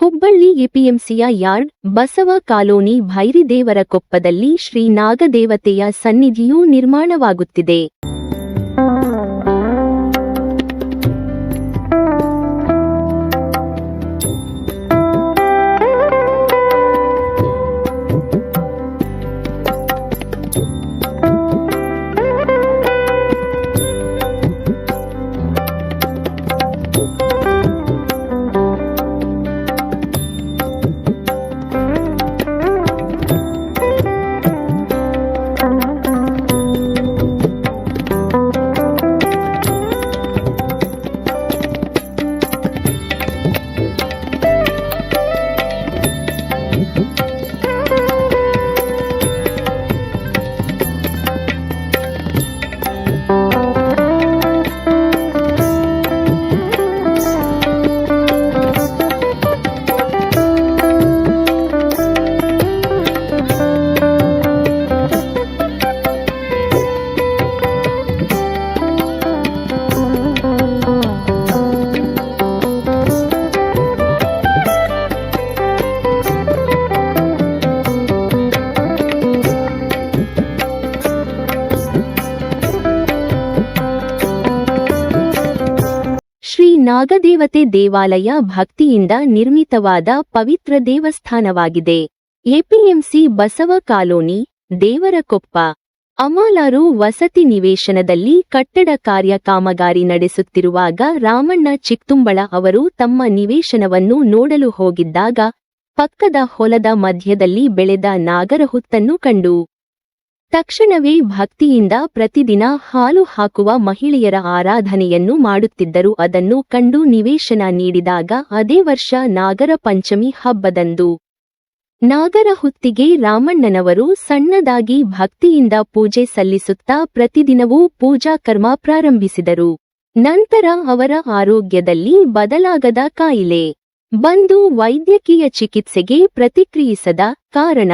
ಹುಬ್ಬಳ್ಳಿ ಎಪಿಎಂಸಿಯ yard Basava colony ಭೈರಿದೇವರ ಕೊಪ್ಪದಲ್ಲಿ ಶ್ರೀ ನಾಗದೇವತೆಯ ಸನ್ನಿಧಿಯೂ ನಿರ್ಮಾಣವಾಗುತ್ತಿದೆ. ನಾಗದೇವತೆ ದೇವಾಲಯ ಭಕ್ತಿಯಿಂದ ನಿರ್ಮಿತವಾದ ಪವಿತ್ರ ದೇವಸ್ಥಾನವಾಗಿದೆ. APMC Basava colony, Devarakoppa. ಅಮಾಲಾರು ವಸತಿ ನಿವೇಶನದಲ್ಲಿ ಕಟ್ಟಡ ಕಾರ್ಯ ಕಾಮಗಾರಿ ನಡೆಸುತ್ತಿರುವಾಗ ರಾಮಣ್ಣ ಚಿಕ್ತುಂಬಳ ಅವರು ತಮ್ಮ ನಿವೇಶನವನ್ನು ನೋಡಲು ಹೋಗಿದ್ದಾಗ ಪಕ್ಕದ ಹೊಲದ ಮಧ್ಯದಲ್ಲಿ ಬೆಳೆದ ನಾಗರಹುತ್ತನ್ನು ಕಂಡು. ತಕ್ಷಣವೇ ಭಕ್ತಿಯಿಂದ ಪ್ರತಿದಿನ ಹಾಲು ಹಾಕುವ ಮಹಿಳೆಯರ ಆರಾಧನೆಯನ್ನು ಮಾಡುತ್ತಿದ್ದರು. ಅದನ್ನು ಕಂಡು ನಿವೇಶನ ನೀಡಿದಾಗ ಅದೇ ವರ್ಷ ನಾಗರ ಪಂಚಮಿ ಹಬ್ಬದಂದು ನಾಗರ ಹುತ್ತಿಗೆ ರಾಮಣ್ಣನವರು ಸಣ್ಣದಾಗಿ ಭಕ್ತಿಯಿಂದ ಪೂಜೆ ಸಲ್ಲಿಸುತ್ತಾ ಪ್ರತಿದಿನವೂ ಪೂಜಾ ಕರ್ಮ ಪ್ರಾರಂಭಿಸಿದರು. ನಂತರ ಅವರ ಆರೋಗ್ಯದಲ್ಲಿ ಬದಲಾಗದ ಕಾಯಿಲೆ ಬಂದು ವೈದ್ಯಕೀಯ ಚಿಕಿತ್ಸೆಗೆ ಪ್ರತಿಕ್ರಿಯಿಸದ ಕಾರಣ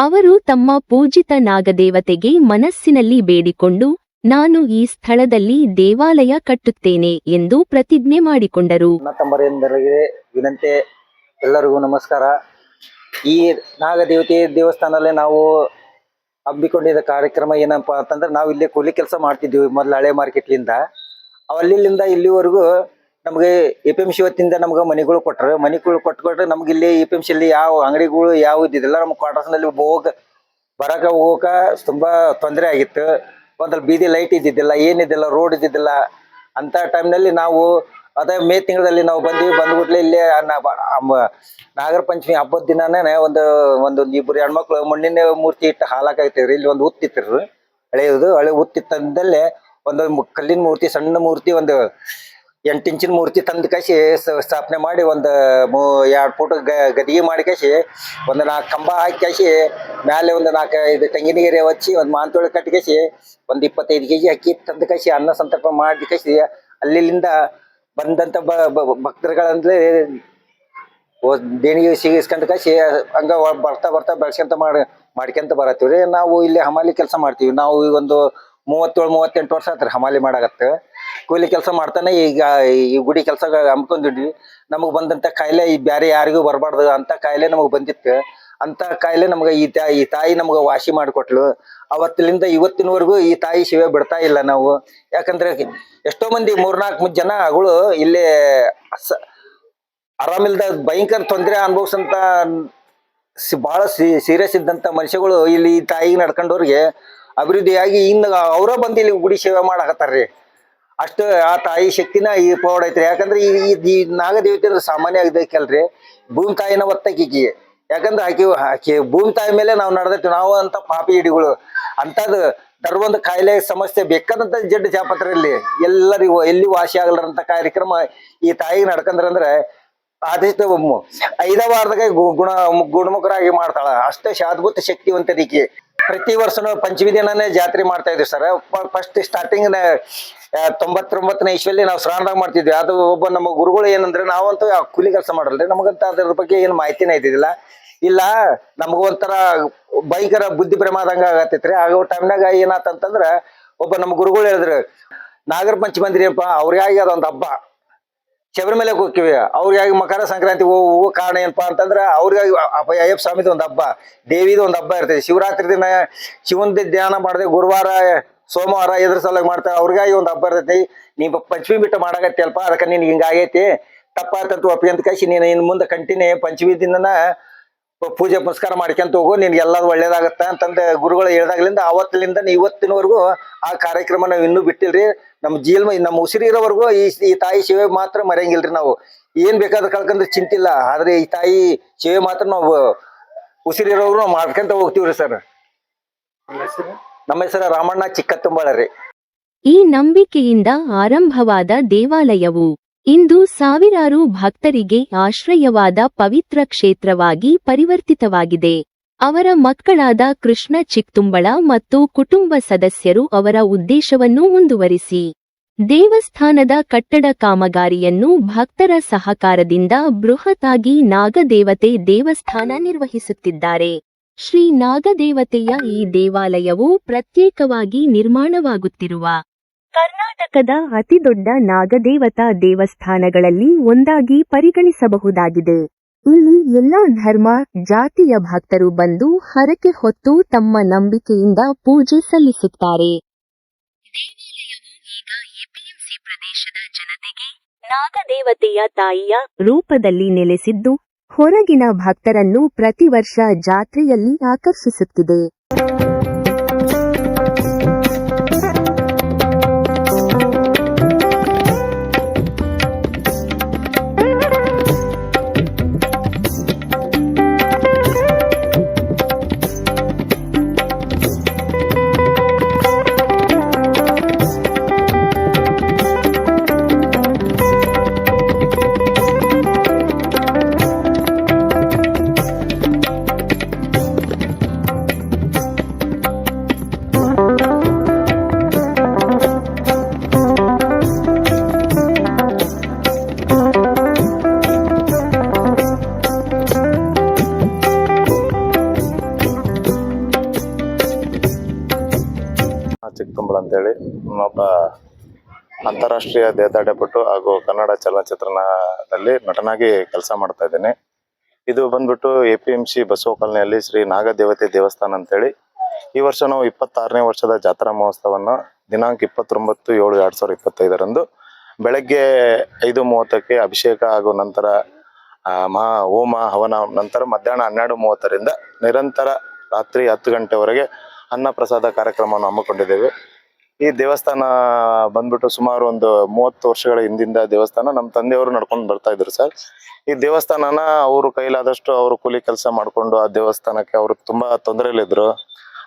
ಅವರು ತಮ್ಮ ಪೂಜಿತ ನಾಗದೇವತೆಗೆ ಮನಸ್ಸಿನಲ್ಲಿ ಬೇಡಿಕೊಂಡು, ನಾನು ಈ ಸ್ಥಳದಲ್ಲಿ ದೇವಾಲಯ ಕಟ್ಟುತ್ತೇನೆ ಎಂದು ಪ್ರತಿಜ್ಞೆ ಮಾಡಿಕೊಂಡರು. ವಿನಂತೆ, ಎಲ್ಲರಿಗೂ ನಮಸ್ಕಾರ. ಈ ನಾಗದೇವತೆ ದೇವಸ್ಥಾನದಲ್ಲಿ ನಾವು ಹಬ್ಬಿಕೊಂಡಿದ್ದ ಕಾರ್ಯಕ್ರಮ ಏನಪ್ಪಾ ಅಂತಂದ್ರೆ ನಾವು ಇಲ್ಲಿ ಕೂಲಿ ಕೆಲಸ ಮಾಡ್ತಿದ್ವಿ ಮೊದಲು ಹಳೆ ಮಾರ್ಕೆಟ್ಲಿಂದ ಅಲ್ಲಿಂದ ಇಲ್ಲಿವರೆಗೂ ನಮಗೆ ಎ ಪಿ ಎಂ ಸಿ ವತಿಯಿಂದ ನಮ್ಗೆ ಮನೆಗಳು ಕೊಟ್ಟರು ಮನೆಗಳು ಕೊಟ್ಕೊಟ್ರೆ ನಮ್ಗೆ ಇಲ್ಲಿ ಎ ಪಿ ಎಂ ಸಿಯಲ್ಲಿ ಯಾವ ಅಂಗಡಿಗಳು ಯಾವ ಇದ್ದಿದ್ದಿಲ್ಲ ನಮ್ಮ ಕ್ವಾರ್ಟರ್ಸ್ನಲ್ಲಿ ಹೋಗ ಬರಕ ಹೋಗಕ ತುಂಬಾ ತೊಂದರೆ ಆಗಿತ್ತು. ಒಂದಲ್ಲಿ ಬೀದಿ ಲೈಟ್ ಇದ್ದಿದ್ದಿಲ್ಲ ಏನಿದ್ದಿಲ್ಲ ರೋಡ್ ಇದ್ದಿದ್ದಿಲ್ಲ. ಅಂತ ಟೈಮ್ನಲ್ಲಿ ನಾವು ಅದೇ ಮೇ ತಿಂಗಳಲ್ಲಿ ನಾವು ಬಂದ್ವಿ. ಬಂದ್ಬಿಟ್ಲೆ ಇಲ್ಲಿ ನಾಗರ ಪಂಚಮಿ ಹಬ್ಬದ ದಿನಾನೇ ಒಂದು ಒಂದು ಇಬ್ಬರು ಹೆಣ್ಮಕ್ಳು ಮಣ್ಣಿನ ಮೂರ್ತಿ ಇಟ್ಟು ಹಾಲಾಕಾಯ್ತಿದ್ರು. ಇಲ್ಲಿ ಒಂದು ಹುತ್ತಿತ್ತು ಹಳೆಯದು. ಹಳೆ ಹುತ್ತಿತ್ತಂದಲ್ಲೇ ಒಂದು ಕಲ್ಲಿನ ಮೂರ್ತಿ, ಸಣ್ಣ ಮೂರ್ತಿ ಒಂದು ಎಂಟು ಇಂಚಿನ ಮೂರ್ತಿ ತಂದು ಕಸಿ ಸ್ಥಾಪನೆ ಮಾಡಿ ಒಂದು ಮೂ, ಎರಡು ಫುಟ್ ಗದಿಗೆ ಮಾಡಿ ಕಸಿ, ಒಂದು ನಾಲ್ಕು ಕಂಬ ಹಾಕಿ ಕಸಿ ಮೇಲೆ ಒಂದು ನಾಲ್ಕು ಇದು ತೆಂಗಿನಗಿರಿ ಹಚ್ಚಿ, ಒಂದು ಮಾಂತೋಳಿ ಕಟ್ಟಿ ಕಸಿ, ಒಂದು ಇಪ್ಪತ್ತೈದು ಕೆ ಜಿ ಅಕ್ಕಿ ತಂದು ಕಸಿ, ಅನ್ನ ಸಂತರ್ಪಣೆ ಮಾಡಿ ಕಸಿ ಅಲ್ಲಿಂದ ಬಂದಂಥ ಭಕ್ತರುಗಳಂದ್ರೆ ದೇಣಿಗೆ ಸಿಗಿಸ್ಕೊಂಡು ಕಸಿ, ಹಂಗ ಬರ್ತಾ ಬರ್ತಾ ಬೆಳ್ಸ್ಕೊಂತ ಮಾಡಿ, ಮಾಡ್ಕೊಂತ ಬರತ್ತೀವಿ ರೀ ನಾವು ಇಲ್ಲಿ ಹಮಾಲಿ ಕೆಲಸ ಮಾಡ್ತೀವಿ. ನಾವು ಈಗ ಒಂದು ಮೂವತ್ತೇಳು, ಮೂವತ್ತೆಂಟು ವರ್ಷ ಆತ್ರಿ ಹಮಾಲಿ ಮಾಡಾಕತ್ತ. ಕೂಲಿ ಕೆಲಸ ಮಾಡ್ತಾನೆ, ಈಗ ಈ ಗುಡಿ ಕೆಲಸ ಹಮ್ಕೊಂಡಿದ್ವಿ ನಮಗೆ ಬಂದಂಥ ಕಾಯಿಲೆ ಈ ಬ್ಯಾರೆ ಯಾರಿಗೂ ಬರಬಾರ್ದು ಅಂತ ಕಾಯಿಲೆ ನಮಗೆ ಬಂದಿತ್ತು. ಅಂತ ಕಾಯಿಲೆ ನಮ್ಗೆ ಈ ತಾಯಿ ಈ ತಾಯಿ ನಮ್ಗೆ ವಾಸಿ ಮಾಡಿಕೊಟ್ಲು. ಅವತ್ತಿನಿಂದ ಇವತ್ತಿನವರೆಗೂ ಈ ತಾಯಿ ಶಿವೆ ಬಿಡ್ತಾ ಇಲ್ಲ ನಾವು. ಯಾಕಂದ್ರೆ ಎಷ್ಟೋ ಮಂದಿ ಮೂರ್ನಾಲ್ಕು ಜನಗಳು ಇಲ್ಲೇ ಸ- ಆರಾಮಿಲ್ದ ಭಯಂಕರ ತೊಂದರೆ ಅನುಭವಿಸಂತ ಬಹಳ ಸೀರಿಯಸ್ ಇದ್ದಂತ ಮನುಷ್ಯಗಳು ಇಲ್ಲಿ ಈ ತಾಯಿಗೆ ನಡ್ಕೊಂಡವ್ರಿಗೆ ಅಭಿವೃದ್ಧಿಯಾಗಿ ಇನ್ನು ಅವರ ಬಂದು ಇಲ್ಲಿ ಗುಡಿ ಸೇವೆ ಮಾಡಾಕತ್ತಾರ್ರಿ. ಅಷ್ಟು ಆ ತಾಯಿ ಶಕ್ತಿನ ಈ ಪೌಡ್ ಐತ್ರಿ. ಯಾಕಂದ್ರೆ ಈ ಈ- ನಾಗದೇವತೆ ಅಂದ್ರೆ ಸಾಮಾನ್ಯ ಆಗ್ಬೇಕಲ್ರಿ. ಭೂಮಿ ತಾಯಿನ ಒತ್ತಕಿಕಿ ಯಾಕಂದ್ರೆ ಆಕೆ ಆಕೆ ಭೂಮಿ ತಾಯಿ ಮೇಲೆ ನಾವು ನಡೆದೈತಿ ನಾವು ಅಂತ ಪಾಪಿ ಹಿಡಿಗಳು. ಅಂತದ್ ದರ್ವೊಂದು ಕಾಯಿಲೆ ಸಮಸ್ಯೆ ಬೇಕಾದಂತ ಜಡ್ ಜಾಪತ್ರಲ್ಲಿ ಎಲ್ಲರಿಗೂ ಎಲ್ಲಿ ವಾಸಿ ಆಗಲಾರಂತ ಕಾರ್ಯಕ್ರಮ ಈ ತಾಯಿಗೆ ನಡ್ಕಂದ್ರಂದ್ರೆ ಆದಷ್ಟು ಐದ ವಾರದಾಗ ಗುಣ, ಗುಣಮುಖರಾಗಿ ಮಾಡ್ತಾಳ. ಅಷ್ಟೇ ಶಾದ್ಭುತ ಶಕ್ತಿವಂತರಿಕೆ ಪ್ರತಿ ವರ್ಷನೂ ಪಂಚಮಿ ದಿನನೇ ಜಾತ್ರೆ ಮಾಡ್ತಾ ಇದ್ವಿ ಸರ್. ಫಸ್ಟ್ ಸ್ಟಾರ್ಟಿಂಗ್ ತೊಂಬತ್ತೊಂಬತ್ತನೇ ಇಸ್ವಿಯಲ್ಲಿ ನಾವು ಸ್ನಾನದಾಗ ಮಾಡ್ತಿದ್ವಿ. ಅದು ಒಬ್ಬ ನಮ್ಮ ಗುರುಗಳು ಏನಂದ್ರೆ, ನಾವಂತೂ ಕೂಲಿ ಕೆಲಸ ಮಾಡಲ್ರಿ. ನಮಗಂತ ಅದ್ರ ಬಗ್ಗೆ ಏನು ಮಾಹಿತಿನೇ ಇದ್ದಿದ್ದಿಲ್ಲ. ಇಲ್ಲ, ನಮಗ ಒಂಥರ ಭಯಂಕರ ಬುದ್ಧಿ ಪ್ರಮಾದಂಗ ಆಗತ್ತೈತ್ರಿ. ಆಗೋ ಟೈಮ್ನಾಗ ಏನಾತಂತಂದ್ರೆ, ಒಬ್ಬ ನಮ್ಮ ಗುರುಗಳು ಹೇಳಿದ್ರು, ನಾಗರ ಪಂಚಮಿ ಅಂದ್ರಿಯಪ್ಪ ಅವ್ರಿಗಾಗಿ ಅದೊಂದು ಹಬ್ಬ. ಶಬರಿಮಲೆಗೆ ಹೋಗ್ತೀವಿ. ಅವ್ರಿಗಾಗಿ ಮಕರ ಸಂಕ್ರಾಂತಿ ಹೋಗುವ ಕಾರಣ ಏನಪ್ಪಾ ಅಂತಂದ್ರೆ ಅವ್ರಿಗಾಗಿ ಅಯ್ಯಪ್ಪ ಸ್ವಾಮಿದ ಒಂದು ಹಬ್ಬ. ದೇವಿದು ಒಂದು ಹಬ್ಬ ಇರ್ತದೆ. ಶಿವರಾತ್ರಿ ದಿನ ಶಿವನ ಧ್ಯಾನ ಮಾಡದೆ ಗುರುವಾರ, ಸೋಮವಾರ ಎದ್ರ ಸಲುವಾಗಿ ಮಾಡ್ತಾರೆ. ಅವ್ರಿಗಾಗಿ ಒಂದು ಹಬ್ಬ ಇರ್ತೈತಿ ನೀ ಪಂಚಮಿ ಬಿಟ್ಟು ಮಾಡಾಕತ್ತಿ ಅದಕ್ಕೆ ನಿನ್ಗೆ ಹಿಂಗಾಗೈತಿ. ತಪ್ಪಾತಂತ ಒಪ್ಪಿಗೆ ಕಳಿಸಿ, ನೀನು ಇನ್ನು ಮುಂದೆ ಕಂಟಿನ್ಯೂ ಪಂಚಮಿ ದಿನನ ಪೂಜೆ ಪುನಸ್ಕಾರ ಮಾಡ್ಕೊಂತ ಹೋಗು ನಿನ್ಗೆ ಎಲ್ಲದು ಒಳ್ಳೇದಾಗತ್ತ ಅಂತಂದ ಗುರುಗಳು ಹೇಳ್ದಾಗ್ಲಿಂದ ಅವತ್ತಿನಿಂದ ಇವತ್ತಿನವರೆಗೂ ಆ ಕಾರ್ಯಕ್ರಮ ನಾವು ಇನ್ನೂ ಬಿಟ್ಟಿಲ್ರಿ. ನಮ್ಮ ಜೀಲ್ಮ ನಮ್ಮ ಉಸಿರಿ ಇರೋವರೆಗೂ ಈ ಈ ತಾಯಿ ಸೇವೆ ಮಾತ್ರ ಮರೆಯಂಗಿಲ್ರಿ ನಾವು. ಏನ್ ಬೇಕಾದ್ರೆ ಕಳ್ಕಂದ್ರೆ ಚಿಂತಿಲ್ಲ ಆದ್ರೆ ಈ ತಾಯಿ ಸೇವೆ ಮಾತ್ರ ನಾವು ಉಸಿರಿರೋರು ನಾವು ಮಾಡ್ಕೊಂತ ಹೋಗ್ತೀವ್ರಿ ಸರ್. ನಮ್ಮ ಹೆಸರು? ರಾಮಣ್ಣ ಚಿಕ್ಕ ರೀ. ಈ ನಂಬಿಕೆಯಿಂದ ಆರಂಭವಾದ ದೇವಾಲಯವು. ಇಂದು ಸಾವಿರಾರು ಭಕ್ತರಿಗೆ ಆಶ್ರಯವಾದ ಪವಿತ್ರ ಕ್ಷೇತ್ರವಾಗಿ ಪರಿವರ್ತಿತವಾಗಿದೆ. ಅವರ ಮಕ್ಕಳಾದ ಕೃಷ್ಣ ಚಿಕ್ತುಂಬಳ ಮತ್ತು ಕುಟುಂಬ ಸದಸ್ಯರು ಅವರ ಉದ್ದೇಶವನ್ನು ಮುಂದುವರಿಸಿ. ದೇವಸ್ಥಾನದ ಕಟ್ಟಡ ಕಾಮಗಾರಿಯನ್ನು ಭಕ್ತರ ಸಹಕಾರದಿಂದ ಬೃಹತ್ತಾಗಿ ನಾಗದೇವತೆ ದೇವಸ್ಥಾನ ನಿರ್ವಹಿಸುತ್ತಿದ್ದಾರೆ. ಶ್ರೀ ನಾಗದೇವತೆಯ ಈ ದೇವಾಲಯವು ಪ್ರತ್ಯೇಕವಾಗಿ ನಿರ್ಮಾಣವಾಗುತ್ತಿರುವ ಕರ್ನಾಟಕದ ಅತಿದೊಡ್ಡ ನಾಗದೇವತಾ ದೇವಸ್ಥಾನಗಳಲ್ಲಿ ಒಂದಾಗಿ ಪರಿಗಣಿಸಬಹುದಾಗಿದೆ. ಇಲ್ಲಿ ಎಲ್ಲಾ ಧರ್ಮ ಜಾತಿಯ ಭಕ್ತರು ಬಂದು ಹರಕೆ ಹೊತ್ತು ತಮ್ಮ ನಂಬಿಕೆಯಿಂದ ಪೂಜೆ ಸಲ್ಲಿಸುತ್ತಾರೆ. ಪ್ರದೇಶದ ಜನತೆಗೆ ನಾಗದೇವತೆಯ ತಾಯಿಯ ರೂಪದಲ್ಲಿ ನೆಲೆಸಿದ್ದು ಹೊರಗಿನ ಭಕ್ತರನ್ನು ಪ್ರತಿ ವರ್ಷ ಜಾತ್ರೆಯಲ್ಲಿ ಆಕರ್ಷಿಸುತ್ತಿದೆ. ಚಿಕ್ಕತಂಬಳ ಅಂತೇಳಿ ಒಬ್ಬ ಅಂತಾರಾಷ್ಟ್ರೀಯ ದೇಹದಾಟಪಟು ಹಾಗೂ ಕನ್ನಡ ಚಲನಚಿತ್ರದಲ್ಲಿ ನಟನಾಗಿ ಕೆಲಸ ಮಾಡ್ತಾ ಇದ್ದೇನೆ. ಇದು ಬಂದ್ಬಿಟ್ಟು A P M C Basava ಕಾಲನಿಯಲ್ಲಿ Shri Nagadevate ದೇವಸ್ಥಾನ ಅಂತೇಳಿ. ಈ ವರ್ಷ ನಾವು ಇಪ್ಪತ್ತಾರನೇ ವರ್ಷದ ಜಾತ್ರಾ ಮಹೋತ್ಸವವನ್ನು ದಿನಾಂಕ ಇಪ್ಪತ್ತೊಂಬತ್ತು ಏಳು ಎರಡು ಸಾವಿರದ ಇಪ್ಪತ್ತೈದರಂದು ಬೆಳಗ್ಗೆ ಐದು ಮೂವತ್ತಕ್ಕೆ ಅಭಿಷೇಕ ಹಾಗೂ ನಂತರ ಮಹಾ ಹೋಮ ಹವನ ನಂತರ ಮಧ್ಯಾಹ್ನ ಹನ್ನೆರಡು ಮೂವತ್ತರಿಂದ ನಿರಂತರ ರಾತ್ರಿ ಹತ್ತು ಗಂಟೆವರೆಗೆ ಅನ್ನ ಪ್ರಸಾದ ಕಾರ್ಯಕ್ರಮವನ್ನು ಹಮ್ಮಿಕೊಂಡಿದ್ದೇವೆ. ಈ ದೇವಸ್ಥಾನ ಬಂದ್ಬಿಟ್ಟು ಸುಮಾರು ಒಂದು ಮೂವತ್ತು ವರ್ಷಗಳ ಹಿಂದಿಂದ ದೇವಸ್ಥಾನ ನಮ್ಮ ತಂದೆಯವರು ನಡ್ಕೊಂಡು ಬರ್ತಾ ಇದ್ರು ಸರ್. ಈ ದೇವಸ್ಥಾನನ ಅವರು ಕೈಲಾದಷ್ಟು ಅವರು ಕೂಲಿ ಕೆಲಸ ಮಾಡಿಕೊಂಡು ಆ ದೇವಸ್ಥಾನಕ್ಕೆ ಅವರು ತುಂಬಾ ತೊಂದರೆಯಲ್ಲಿದ್ರು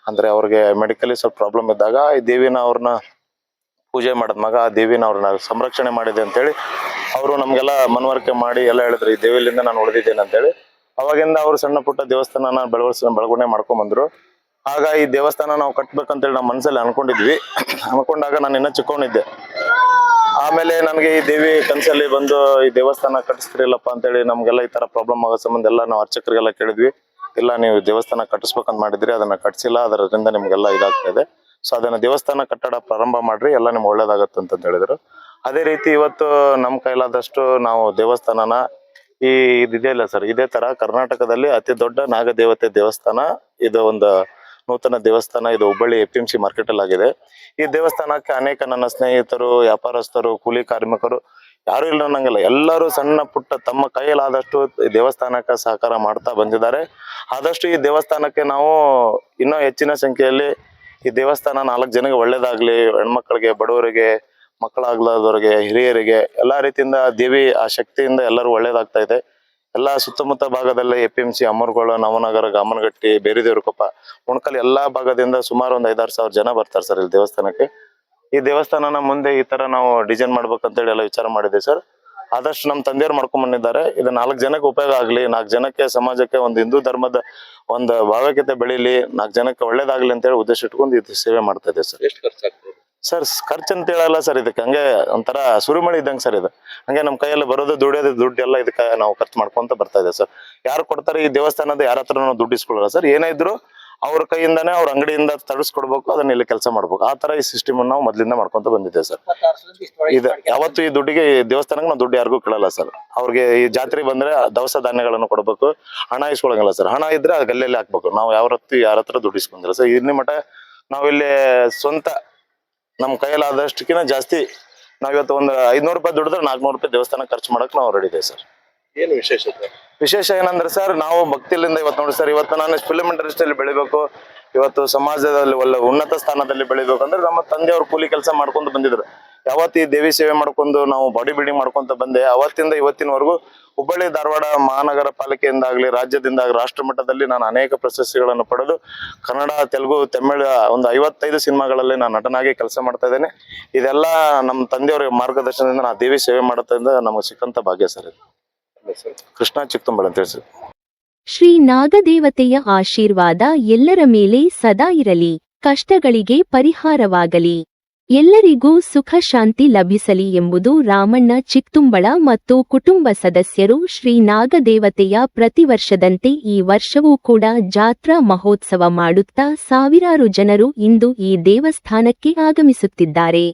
ಅಂದ್ರೆ ಅವ್ರಿಗೆ ಮೆಡಿಕಲಿ ಸ್ವಲ್ಪ ಪ್ರಾಬ್ಲಮ್ ಇದ್ದಾಗ ಈ ದೇವಿನ ಅವ್ರನ್ನ ಪೂಜೆ ಮಾಡಿದ ಮಗ ಆ ದೇವಿನ ಅವ್ರನ್ನ ಸಂರಕ್ಷಣೆ ಮಾಡಿದೆ ಅಂತೇಳಿ ಅವರು ನಮಗೆಲ್ಲ ಮನವರಿಕೆ ಮಾಡಿ ಎಲ್ಲ ಹೇಳಿದ್ರು, ಈ ದೇವಿಲಿಂದ ನಾನು ಉಳಿದಿದ್ದೇನೆ ಅಂತೇಳಿ. ಅವಾಗಿಂದ ಅವರು ಸಣ್ಣ ಪುಟ್ಟ ದೇವಸ್ಥಾನನ ಬೆಳವಣಿಗೆ ಬೆಳವಣಿಗೆ ಮಾಡ್ಕೊಂಡ್ ಬಂದ್ರು. ಆಗ ಈ ದೇವಸ್ಥಾನ ನಾವು ಕಟ್ಬೇಕಂತೇಳಿ ನಮ್ಮ ಮನಸ್ಸಲ್ಲಿ ಅನ್ಕೊಂಡಿದ್ವಿ. ಅನ್ಕೊಂಡಾಗ ನಾನು ಇನ್ನೂ ಚಿಕ್ಕೊಂಡಿದ್ದೆ ಆಮೇಲೆ ನನಗೆ ಈ ದೇವಿ ಕನಸಲ್ಲಿ ಬಂದು, ಈ ದೇವಸ್ಥಾನ ಕಟ್ಟಿಸ್ತಿರಲಪ್ಪ ಅಂತೇಳಿ ನಮಗೆಲ್ಲ ಈ ತರ ಪ್ರಾಬ್ಲಮ್ ಆಗೋ ಸಂಬಂಧ ಎಲ್ಲ ನಾವು ಅರ್ಚಕರಿಗೆಲ್ಲ ಕೇಳಿದ್ವಿ. ಇಲ್ಲ, ನೀವು ದೇವಸ್ಥಾನ ಕಟ್ಟಿಸ್ಬೇಕಂತ ಮಾಡಿದ್ರಿ ಅದನ್ನ ಕಟ್ಸಿಲ್ಲ, ಅದರಿಂದ ನಿಮಗೆಲ್ಲ ಇದಾಗ್ತಾ ಇದೆ. ಸೊ, ಅದನ್ನ ದೇವಸ್ಥಾನ ಕಟ್ಟಡ ಪ್ರಾರಂಭ ಮಾಡ್ರಿ, ಎಲ್ಲ ನಿಮ್ಗೆ ಒಳ್ಳೇದಾಗತ್ತೆ ಅಂತ ಹೇಳಿದ್ರು. ಅದೇ ರೀತಿ ಇವತ್ತು ನಮ್ಮ ಕೈಲಾದಷ್ಟು ನಾವು ದೇವಸ್ಥಾನನ ಈ ಇದಿದೆಯಲ್ಲ ಸರ್, ಇದೇ ತರ ಕರ್ನಾಟಕದಲ್ಲಿ ಅತಿ ದೊಡ್ಡ ನಾಗದೇವತೆ ದೇವಸ್ಥಾನ, ಇದು ಒಂದು ನೂತನ ದೇವಸ್ಥಾನ, ಇದು Hubballi A P M market ಅಲ್ಲಿ ಆಗಿದೆ. ಈ ದೇವಸ್ಥಾನಕ್ಕೆ ಅನೇಕ ನನ್ನ ಸ್ನೇಹಿತರು, ವ್ಯಾಪಾರಸ್ಥರು, ಕೂಲಿ ಕಾರ್ಮಿಕರು, ಯಾರು ಇಲ್ಲ ಅನ್ನಂಗಿಲ್ಲ. ಎಲ್ಲರೂ ಸಣ್ಣ ಪುಟ್ಟ ತಮ್ಮ ಕೈಯಲ್ಲಾದಷ್ಟು ದೇವಸ್ಥಾನಕ್ಕೆ ಸಹಕಾರ ಮಾಡ್ತಾ ಬಂದಿದ್ದಾರೆ. ಆದಷ್ಟು ಈ ದೇವಸ್ಥಾನಕ್ಕೆ ನಾವು ಇನ್ನೂ ಹೆಚ್ಚಿನ ಸಂಖ್ಯೆಯಲ್ಲಿ ಈ ದೇವಸ್ಥಾನ ನಾಲ್ಕು ಜನಕ್ಕೆ ಒಳ್ಳೇದಾಗ್ಲಿ, ಹೆಣ್ಮಕ್ಳಿಗೆ, ಬಡವರಿಗೆ, ಮಕ್ಕಳಾಗ್ಲಾದವ್ರಿಗೆ, ಹಿರಿಯರಿಗೆ, ಎಲ್ಲಾ ರೀತಿಯಿಂದ ದೇವಿ ಆ ಶಕ್ತಿಯಿಂದ ಎಲ್ಲರೂ ಒಳ್ಳೇದಾಗ್ತಾ ಇದೆ. ಎಲ್ಲಾ ಸುತ್ತಮುತ್ತ ಭಾಗದಲ್ಲಿ A P M C Amargol, Navanagar, Gamanagatti, Bhairidevarakoppa, Unkal ಎಲ್ಲಾ ಭಾಗದಿಂದ ಸುಮಾರು ಒಂದ್ ಐದಾರು ಸಾವಿರ ಜನ ಬರ್ತಾರೆ ಸರ್ ಇಲ್ಲಿ ದೇವಸ್ಥಾನಕ್ಕೆ. ಈ ದೇವಸ್ಥಾನನ ಮುಂದೆ ಈ ತರ ನಾವು ಡಿಸೈನ್ ಮಾಡ್ಬೇಕಂತೇಳಿ ಎಲ್ಲ ವಿಚಾರ ಮಾಡಿದೆ ಸರ್. ಆದಷ್ಟು ನಮ್ಮ ತಂದೆಯವ್ರು ಮಾಡ್ಕೊಂಡ್ ಬಂದಿದ್ದಾರೆ. ಇದು ನಾಲ್ಕು ಜನಕ್ಕೆ ಉಪಯೋಗ ಆಗ್ಲಿ, ನಾಲ್ಕು ಜನಕ್ಕೆ ಸಮಾಜಕ್ಕೆ ಒಂದು ಹಿಂದೂ ಧರ್ಮದ ಒಂದು ಭಾವೈಕ್ಯತೆ ಬೆಳೀಲಿ, ನಾಲ್ಕು ಜನಕ್ಕೆ ಒಳ್ಳೇದಾಗ್ಲಿ ಅಂತೇಳಿ ಉದ್ದೇಶ ಇಟ್ಕೊಂಡು ಇದು ಸೇವೆ ಮಾಡ್ತಾ ಇದೆ ಸರ್. ಎಷ್ಟು ಖರ್ಚಾಗ್ತದೆ? ಸರ್, ಖರ್ಚು ಅಂತ ಹೇಳಲ್ಲ ಸರ್ ಇದಕ್ಕೆ. ಹಂಗೆ ಒಂಥರ ಸುರಿಮಳೆ ಇದ್ದಂಗೆ ಸರ್ ಇದು. ಹಂಗೆ ನಮ್ಮ ಕೈಯಲ್ಲಿ ಬರೋದು ದುಡಿಯೋದು ದುಡ್ಡು ಎಲ್ಲ ಇದಕ್ಕೆ ನಾವು ಖರ್ಚು ಮಾಡ್ಕೊಂತ ಬರ್ತಾ ಇದೆ ಸರ್. ಯಾರು ಕೊಡ್ತಾರೆ ಈ ದೇವಸ್ಥಾನದ ಯಾರ ಹತ್ರ ದುಡ್ಡು ಇಸ್ಕೊಳ್ಳಲ್ಲ ಸರ್. ಏನೇ ಇದ್ರು ಅವ್ರ ಕೈಯಿಂದಾನೇ ಅವ್ರ ಅಂಗಡಿಯಿಂದ ತರಿಸ್ಕೊಡ್ಬೇಕು, ಅದನ್ನ ಇಲ್ಲಿ ಕೆಲಸ ಮಾಡ್ಬೇಕು. ಆ ತರ ಈ ಸಿಸ್ಟಮ್ ನಾವು ಮೊದ್ಲಿಂದ ಮಾಡ್ಕೊಂತ ಬಂದಿದ್ದೇವೆ ಸರ್. ಇದು ಯಾವತ್ತು ಈ ದುಡ್ಡಿಗೆ ದೇವಸ್ಥಾನಕ್ಕೆ ನಾವು ದುಡ್ಡು ಯಾರಿಗೂ ಕೇಳಲ್ಲ ಸರ್. ಅವ್ರಿಗೆ ಈ ಜಾತ್ರೆ ಬಂದ್ರೆ ದವಸ ಧಾನ್ಯಗಳನ್ನು ಕೊಡಬೇಕು, ಹಣ ಇಸ್ಕೊಳಂಗಿಲ್ಲ ಸರ್. ಹಣ ಇದ್ರೆ ಅದು ಗಲ್ಲೆಲ್ಲಿ ಹಾಕ್ಬೇಕು. ನಾವು ಯಾವತ್ತು ಯಾರ ಹತ್ರ ದುಡ್ಡು ಇಸ್ಕೊಂಡಿಲ್ಲ ಸರ್. ಇಲ್ಲಿ ಮಟ್ಟ ನಾವಿಲ್ಲಿ ಸ್ವಂತ ನಮ್ಮ ಕೈಯಲ್ಲಾದಷ್ಟಕ್ಕಿಂತ ಜಾಸ್ತಿ ನಾವ್ ಇವತ್ತು ಒಂದು ಐದ್ನೂರು ರೂಪಾಯಿ ದುಡಿದ್ರೆ ನಾಲ್ಕುನೂರು ರೂಪಾಯಿ ದೇವಸ್ಥಾನ ಖರ್ಚು ಮಾಡಕ್ ನಾವು ರೆಡಿ ಇದೆ ಸರ್. ಏನು ವಿಶೇಷತೆ? ವಿಶೇಷ ಏನಂದ್ರೆ ಸರ್ ನಾವು ಭಕ್ತಿಲಿಂದ ಇವತ್ತು ನೋಡಿ ಸರ್ ಇವತ್ತು ನಾನು ಫಿಲಮ್ ಇಂಡಸ್ಟ್ರಿಯಲ್ಲಿ ಬೆಳಿಬೇಕು ಇವತ್ತು ಸಮಾಜದಲ್ಲಿ ಒಳ್ಳೆ ಉನ್ನತ ಸ್ಥಾನದಲ್ಲಿ ಬೆಳಿಬೇಕು. ಅಂದ್ರೆ ನಮ್ಮ ತಂದೆಯವರು ಕೂಲಿ ಕೆಲಸ ಮಾಡ್ಕೊಂಡು ಬಂದಿದ್ರು. ಯಾವತ್ತು ದೇವಿ ಸೇವೆ ಮಾಡ್ಕೊಂಡು ನಾವು ಬಾಡಿ ಬಿಲ್ಡಿಂಗ್ ಮಾಡ್ಕೊಂತ ಬಂದೆ, ಅವತ್ತಿಂದ ಇವತ್ತಿನವರೆಗೂ ಹುಬ್ಬಳ್ಳಿ, ಧಾರವಾಡ ಮಹಾನಗರ ಪಾಲಿಕೆಯಿಂದಾಗ್ಲಿ ರಾಜ್ಯದಿಂದ ರಾಷ್ಟ್ರ ಮಟ್ಟದಲ್ಲಿ ನಾನು ಅನೇಕ ಪ್ರಶಸ್ತಿಗಳನ್ನು ಪಡೆದು ಕನ್ನಡ, ತೆಲುಗು, ತಮಿಳು, ಒಂದು ಐವತ್ತೈದು ಸಿನಿಮಾಗಳಲ್ಲಿ ನಾನು ನಟನಾಗಿ ಕೆಲಸ ಮಾಡ್ತಾ ಇದ್ದೇನೆ. ಇದೆಲ್ಲ ನಮ್ಮ ತಂದೆಯವರ ಮಾರ್ಗದರ್ಶನದಿಂದ ನಾನು ದೇವಿ ಸೇವೆ ಮಾಡುತ್ತಿದ್ದ ನಮಗೆ ಸಿಕ್ಕಂತ ಭಾಗ್ಯ ಸರ್ ಇದು. ಕೃಷ್ಣ ಚಿಕ್ಕಂಬಳ ಅಂತ ಹೇಳಿ ಸರ್ ಶ್ರೀ ನಾಗದೇವತೆಯ ಆಶೀರ್ವಾದ ಎಲ್ಲರ ಮೇಲೆ ಸದಾ ಇರಲಿ. ಕಷ್ಟಗಳಿಗೆ ಪರಿಹಾರವಾಗಲಿ. ಎಲ್ಲರಿಗೂ ಸುಖ ಶಾಂತಿ ಲಭಿಸಲಿ ಎಂಬುದು ರಾಮಣ್ಣ ಚಿಕ್ತುಂಬಳ ಮತ್ತು ಕುಟುಂಬ ಸದಸ್ಯರು ಶ್ರೀ ನಾಗದೇವತೆಯ ಪ್ರತಿ ವರ್ಷದಂತೆ ಈ ವರ್ಷವೂ ಕೂಡ ಜಾತ್ರಾ ಮಹೋತ್ಸವ ಮಾಡುತ್ತಾ ಸಾವಿರಾರು ಜನರು ಇಂದು ಈ ದೇವಸ್ಥಾನಕ್ಕೆ ಆಗಮಿಸುತ್ತಿದ್ದಾರೆ.